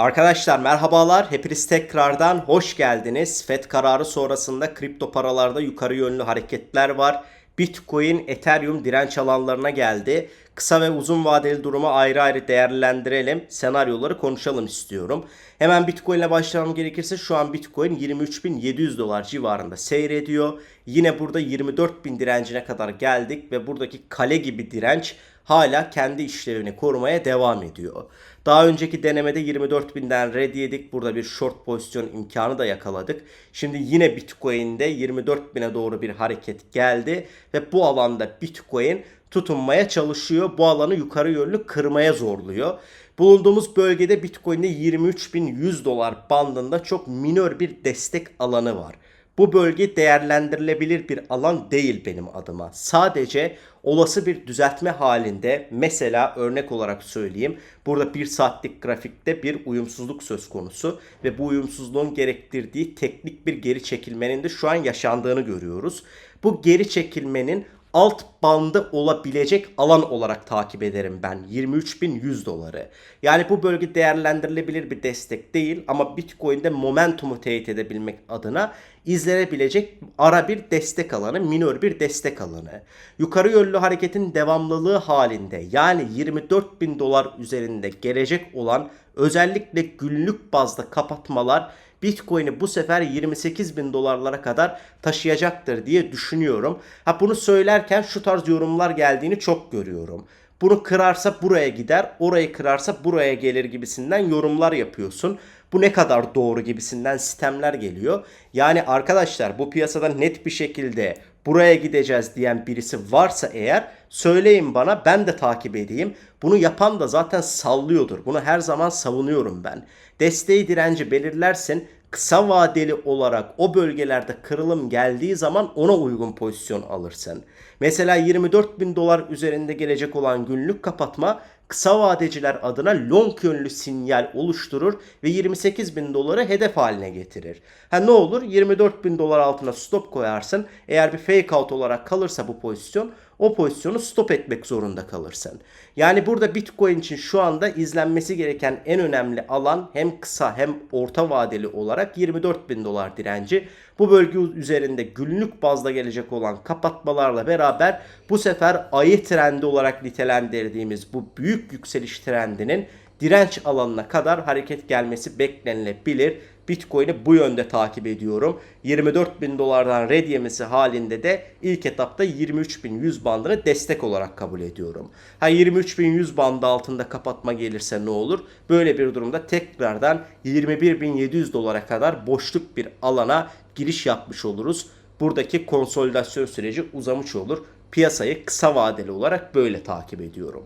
Arkadaşlar merhabalar. Hepiniz tekrardan hoş geldiniz. FED kararı sonrasında kripto paralarda yukarı yönlü hareketler var. Bitcoin, Ethereum direnç alanlarına geldi. Kısa ve uzun vadeli durumu ayrı ayrı değerlendirelim. Senaryoları konuşalım istiyorum. Hemen Bitcoin ile başlamam gerekirse şu an Bitcoin 23.700 dolar civarında seyrediyor. Yine burada 24.000 direncine kadar geldik ve buradaki kale gibi direnç hala kendi işlevini korumaya devam ediyor. Daha önceki denemede 24.000'den red yedik. Burada bir short pozisyon imkanı da yakaladık. Şimdi yine Bitcoin'de 24.000'e doğru bir hareket geldi ve bu alanda Bitcoin tutunmaya çalışıyor. Bu alanı yukarı yönlü kırmaya zorluyor. Bulunduğumuz bölgede Bitcoin'de 23.100 dolar bandında çok minör bir destek alanı var. Bu bölge değerlendirilebilir bir alan değil benim adıma. Sadece olası bir düzeltme halinde mesela örnek olarak söyleyeyim. Burada bir saatlik grafikte bir uyumsuzluk söz konusu ve bu uyumsuzluğun gerektirdiği teknik bir geri çekilmenin de şu an yaşandığını görüyoruz. Bu geri çekilmenin alt bandı olabilecek alan olarak takip ederim ben 23.100 doları. Yani bu bölge değerlendirilebilir bir destek değil ama Bitcoin'de momentumu teyit edebilmek adına izlenebilecek ara bir destek alanı, minör bir destek alanı. Yukarı yönlü hareketin devamlılığı halinde yani 24.000 dolar üzerinde gelecek olan özellikle günlük bazda kapatmalar Bitcoin'i bu sefer 28 bin dolarlara kadar taşıyacaktır diye düşünüyorum. Ha bunu söylerken şu tarz yorumlar geldiğini çok görüyorum. Bunu kırarsa buraya gider, orayı kırarsa buraya gelir gibisinden yorumlar yapıyorsun. Bu ne kadar doğru gibisinden sistemler geliyor. Yani arkadaşlar bu piyasada net bir şekilde buraya gideceğiz diyen birisi varsa eğer söyleyin bana ben de takip edeyim. Bunu yapan da zaten sallıyordur. Bunu her zaman savunuyorum ben. Desteği direnci belirlersin. Kısa vadeli olarak o bölgelerde kırılım geldiği zaman ona uygun pozisyon alırsın. Mesela 24 bin dolar üzerinde gelecek olan günlük kapatma kısa vadeciler adına long yönlü sinyal oluşturur ve 28 bin doları hedef haline getirir. Ha ne olur 24 bin dolar altına stop koyarsın. Eğer bir fake out olarak kalırsa bu pozisyon o pozisyonu stop etmek zorunda kalırsın. Yani burada Bitcoin için şu anda izlenmesi gereken en önemli alan hem kısa hem orta vadeli olarak 24 bin dolar direnci. Bu bölge üzerinde günlük bazda gelecek olan kapatmalarla beraber bu sefer ayı trendi olarak nitelendirdiğimiz bu büyük yükseliş trendinin direnç alanına kadar hareket gelmesi beklenilebilir. Bitcoin'i bu yönde takip ediyorum. 24 bin dolardan red yemesi halinde de ilk etapta 23.100 bandını destek olarak kabul ediyorum. Ha 23.100 bandı altında kapatma gelirse ne olur? Böyle bir durumda tekrardan 21.700 dolara kadar boşluk bir alana giriş yapmış oluruz. Buradaki konsolidasyon süreci uzamış olur. Piyasayı kısa vadeli olarak böyle takip ediyorum.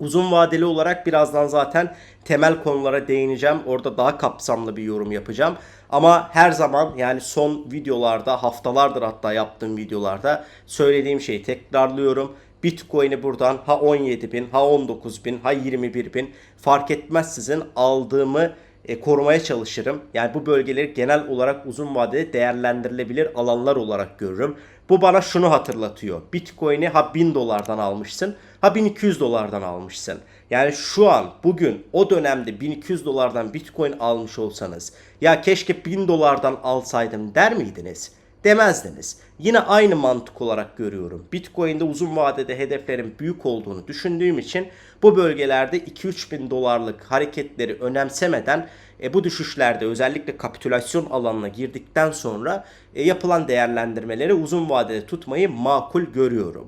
Uzun vadeli olarak birazdan zaten temel konulara değineceğim. Orada daha kapsamlı bir yorum yapacağım. Ama her zaman yani son videolarda haftalardır hatta yaptığım videolarda söylediğim şeyi tekrarlıyorum. Bitcoin'i buradan ha 17 bin, ha 19 bin, ha 21 bin fark etmez sizin aldığımı e, korumaya çalışırım. Yani bu bölgeleri genel olarak uzun vadede değerlendirilebilir alanlar olarak görürüm. Bu bana şunu hatırlatıyor. Bitcoin'i ha 1000 dolardan almışsın ha 1200 dolardan almışsın. Yani şu an bugün o dönemde 1200 dolardan Bitcoin almış olsanız ya keşke 1000 dolardan alsaydım der miydiniz? demezdiniz. Yine aynı mantık olarak görüyorum. Bitcoin'de uzun vadede hedeflerin büyük olduğunu düşündüğüm için bu bölgelerde 2-3 bin dolarlık hareketleri önemsemeden e, bu düşüşlerde özellikle kapitülasyon alanına girdikten sonra e, yapılan değerlendirmeleri uzun vadede tutmayı makul görüyorum.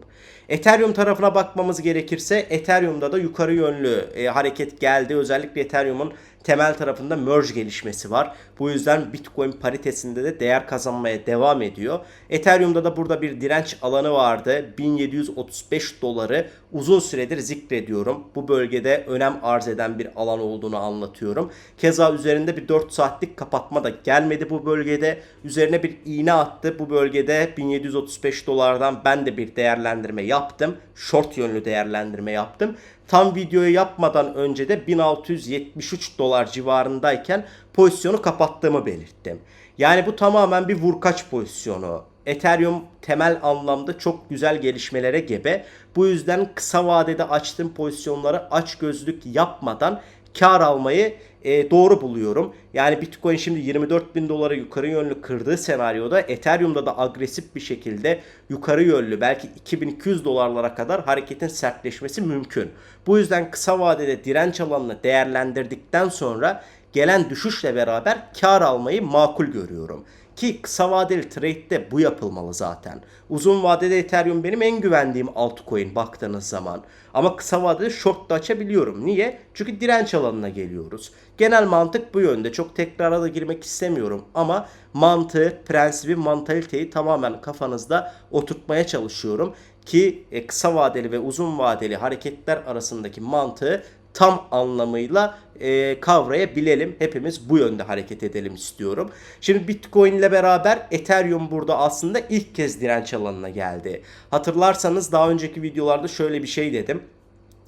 Ethereum tarafına bakmamız gerekirse Ethereum'da da yukarı yönlü e, hareket geldi. Özellikle Ethereum'un temel tarafında merge gelişmesi var. Bu yüzden Bitcoin paritesinde de değer kazanmaya devam ediyor. Ethereum'da da burada bir direnç alanı vardı. 1735 doları uzun süredir zikrediyorum. Bu bölgede önem arz eden bir alan olduğunu anlatıyorum. Keza üzerinde bir 4 saatlik kapatma da gelmedi bu bölgede. Üzerine bir iğne attı. Bu bölgede 1735 dolardan ben de bir değerlendirme yaptım. Short yönlü değerlendirme yaptım. Tam videoyu yapmadan önce de 1673 dolar civarındayken pozisyonu kapattığımı belirttim. Yani bu tamamen bir vurkaç pozisyonu. Ethereum temel anlamda çok güzel gelişmelere gebe. Bu yüzden kısa vadede açtığım pozisyonları aç gözlük yapmadan kar almayı e, doğru buluyorum. Yani Bitcoin şimdi 24 bin dolara yukarı yönlü kırdığı senaryoda Ethereum'da da agresif bir şekilde yukarı yönlü belki 2200 dolarlara kadar hareketin sertleşmesi mümkün. Bu yüzden kısa vadede direnç alanını değerlendirdikten sonra gelen düşüşle beraber kar almayı makul görüyorum. Ki kısa vadeli trade'de bu yapılmalı zaten. Uzun vadede Ethereum benim en güvendiğim altcoin baktığınız zaman. Ama kısa vadede short da açabiliyorum. Niye? Çünkü direnç alanına geliyoruz. Genel mantık bu yönde. Çok tekrara da girmek istemiyorum. Ama mantığı, prensibi, mantaliteyi tamamen kafanızda oturtmaya çalışıyorum. Ki e, kısa vadeli ve uzun vadeli hareketler arasındaki mantığı tam anlamıyla e, kavrayabilelim. Hepimiz bu yönde hareket edelim istiyorum. Şimdi Bitcoin ile beraber Ethereum burada aslında ilk kez direnç alanına geldi. Hatırlarsanız daha önceki videolarda şöyle bir şey dedim.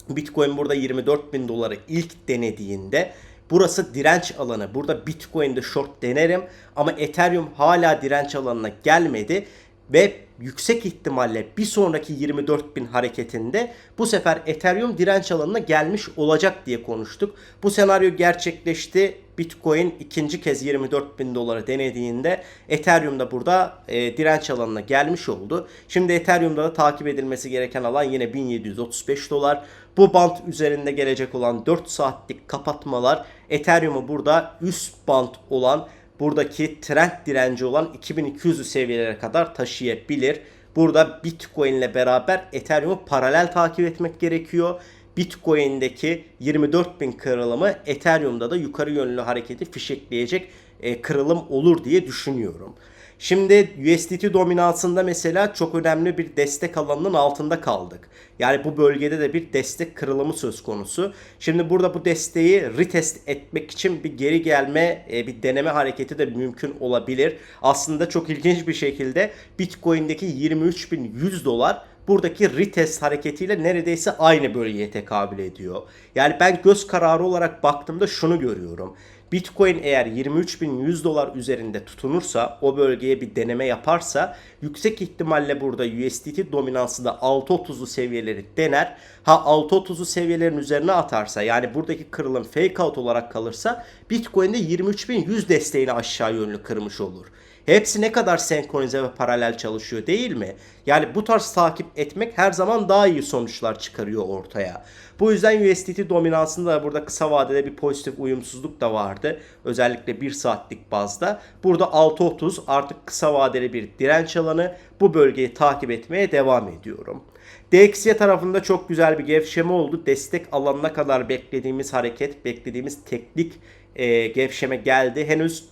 Bitcoin burada 24 bin doları ilk denediğinde burası direnç alanı. Burada Bitcoin'de short denerim ama Ethereum hala direnç alanına gelmedi ve yüksek ihtimalle bir sonraki 24 bin hareketinde bu sefer Ethereum direnç alanına gelmiş olacak diye konuştuk. Bu senaryo gerçekleşti. Bitcoin ikinci kez 24 bin doları denediğinde Ethereum da burada e, direnç alanına gelmiş oldu. Şimdi Ethereum'da da takip edilmesi gereken alan yine 1735 dolar. Bu band üzerinde gelecek olan 4 saatlik kapatmalar Ethereum'u burada üst band olan buradaki trend direnci olan 2200 seviyelere kadar taşıyabilir. Burada Bitcoin ile beraber Ethereum'u paralel takip etmek gerekiyor. Bitcoin'deki 24.000 kırılımı Ethereum'da da yukarı yönlü hareketi fişekleyecek e, kırılım olur diye düşünüyorum. Şimdi USDT dominansında mesela çok önemli bir destek alanının altında kaldık. Yani bu bölgede de bir destek kırılımı söz konusu. Şimdi burada bu desteği retest etmek için bir geri gelme, e, bir deneme hareketi de mümkün olabilir. Aslında çok ilginç bir şekilde Bitcoin'deki 23.100 dolar buradaki retest hareketiyle neredeyse aynı bölgeye tekabül ediyor. Yani ben göz kararı olarak baktığımda şunu görüyorum. Bitcoin eğer 23.100 dolar üzerinde tutunursa o bölgeye bir deneme yaparsa yüksek ihtimalle burada USDT dominansı da 6.30'lu seviyeleri dener. Ha 6.30'lu seviyelerin üzerine atarsa yani buradaki kırılım fake out olarak kalırsa Bitcoin'de 23.100 desteğini aşağı yönlü kırmış olur. Hepsi ne kadar senkronize ve paralel çalışıyor değil mi? Yani bu tarz takip etmek her zaman daha iyi sonuçlar çıkarıyor ortaya. Bu yüzden USDT dominansında da burada kısa vadede bir pozitif uyumsuzluk da vardı. Özellikle 1 saatlik bazda. Burada 6.30 artık kısa vadeli bir direnç alanı. Bu bölgeyi takip etmeye devam ediyorum. DXY tarafında çok güzel bir gevşeme oldu. Destek alanına kadar beklediğimiz hareket, beklediğimiz teknik e, gevşeme geldi. Henüz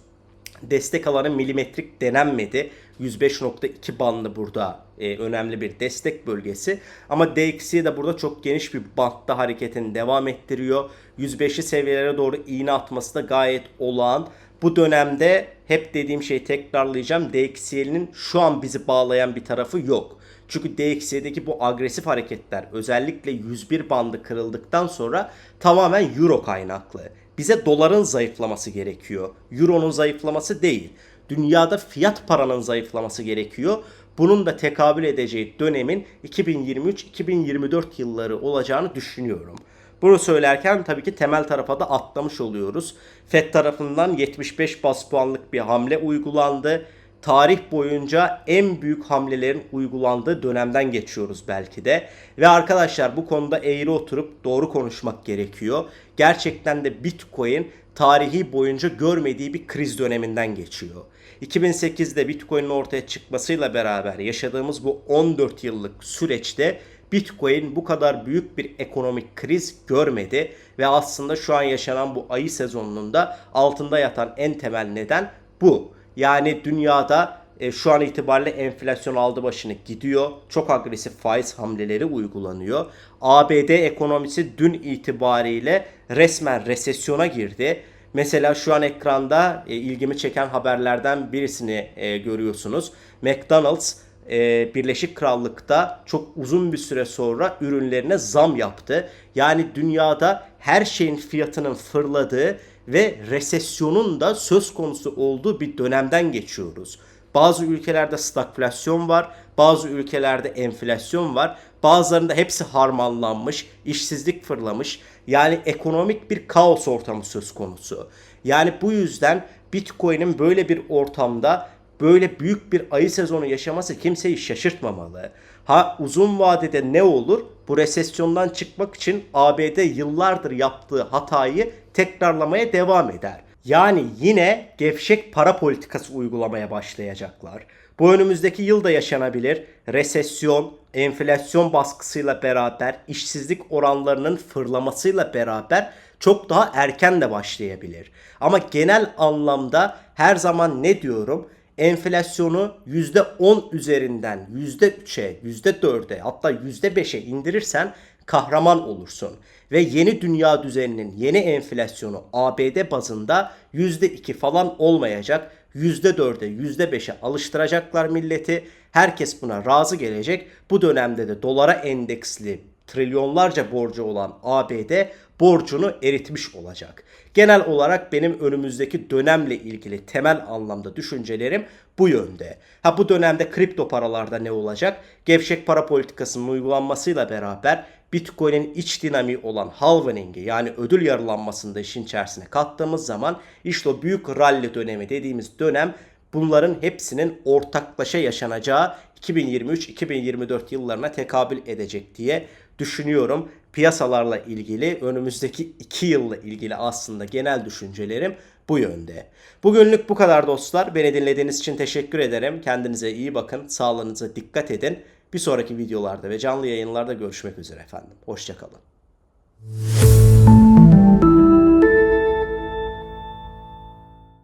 destek alanı milimetrik denenmedi. 105.2 bandı burada e, önemli bir destek bölgesi. Ama DXY de burada çok geniş bir bantta hareketini devam ettiriyor. 105'li seviyelere doğru iğne atması da gayet olağan. Bu dönemde hep dediğim şeyi tekrarlayacağım. DXY'nin şu an bizi bağlayan bir tarafı yok. Çünkü DXY'deki bu agresif hareketler özellikle 101 bandı kırıldıktan sonra tamamen euro kaynaklı. Bize doların zayıflaması gerekiyor. Euro'nun zayıflaması değil. Dünyada fiyat paranın zayıflaması gerekiyor. Bunun da tekabül edeceği dönemin 2023-2024 yılları olacağını düşünüyorum. Bunu söylerken tabii ki temel tarafa da atlamış oluyoruz. FED tarafından 75 bas puanlık bir hamle uygulandı tarih boyunca en büyük hamlelerin uygulandığı dönemden geçiyoruz belki de. Ve arkadaşlar bu konuda eğri oturup doğru konuşmak gerekiyor. Gerçekten de Bitcoin tarihi boyunca görmediği bir kriz döneminden geçiyor. 2008'de Bitcoin'in ortaya çıkmasıyla beraber yaşadığımız bu 14 yıllık süreçte Bitcoin bu kadar büyük bir ekonomik kriz görmedi ve aslında şu an yaşanan bu ayı sezonunun da altında yatan en temel neden bu. Yani dünyada e, şu an itibariyle enflasyon aldı başını gidiyor. Çok agresif faiz hamleleri uygulanıyor. ABD ekonomisi dün itibariyle resmen resesyona girdi. Mesela şu an ekranda e, ilgimi çeken haberlerden birisini e, görüyorsunuz. McDonald's e, Birleşik Krallık'ta çok uzun bir süre sonra ürünlerine zam yaptı. Yani dünyada her şeyin fiyatının fırladığı ve resesyonun da söz konusu olduğu bir dönemden geçiyoruz. Bazı ülkelerde stagflasyon var, Bazı ülkelerde enflasyon var. Bazılarında hepsi harmanlanmış, işsizlik fırlamış. Yani ekonomik bir kaos ortamı söz konusu. Yani bu yüzden Bitcoin'in böyle bir ortamda böyle büyük bir ayı sezonu yaşaması kimseyi şaşırtmamalı. Ha uzun vadede ne olur? Bu resesyondan çıkmak için ABD yıllardır yaptığı hatayı tekrarlamaya devam eder. Yani yine gevşek para politikası uygulamaya başlayacaklar. Bu önümüzdeki yılda yaşanabilir. Resesyon, enflasyon baskısıyla beraber, işsizlik oranlarının fırlamasıyla beraber çok daha erken de başlayabilir. Ama genel anlamda her zaman ne diyorum? Enflasyonu %10 üzerinden %3'e, %4'e hatta %5'e indirirsen kahraman olursun. Ve yeni dünya düzeninin yeni enflasyonu ABD bazında %2 falan olmayacak. %4'e, %5'e alıştıracaklar milleti. Herkes buna razı gelecek. Bu dönemde de dolara endeksli trilyonlarca borcu olan ABD borcunu eritmiş olacak. Genel olarak benim önümüzdeki dönemle ilgili temel anlamda düşüncelerim bu yönde. Ha bu dönemde kripto paralarda ne olacak? Gevşek para politikasının uygulanmasıyla beraber Bitcoin'in iç dinamiği olan halvening'i yani ödül yarılanmasını da işin içerisine kattığımız zaman işte o büyük rally dönemi dediğimiz dönem bunların hepsinin ortaklaşa yaşanacağı 2023-2024 yıllarına tekabül edecek diye düşünüyorum. Piyasalarla ilgili önümüzdeki 2 yılla ilgili aslında genel düşüncelerim bu yönde. Bugünlük bu kadar dostlar. Beni dinlediğiniz için teşekkür ederim. Kendinize iyi bakın. Sağlığınıza dikkat edin. Bir sonraki videolarda ve canlı yayınlarda görüşmek üzere efendim. Hoşçakalın.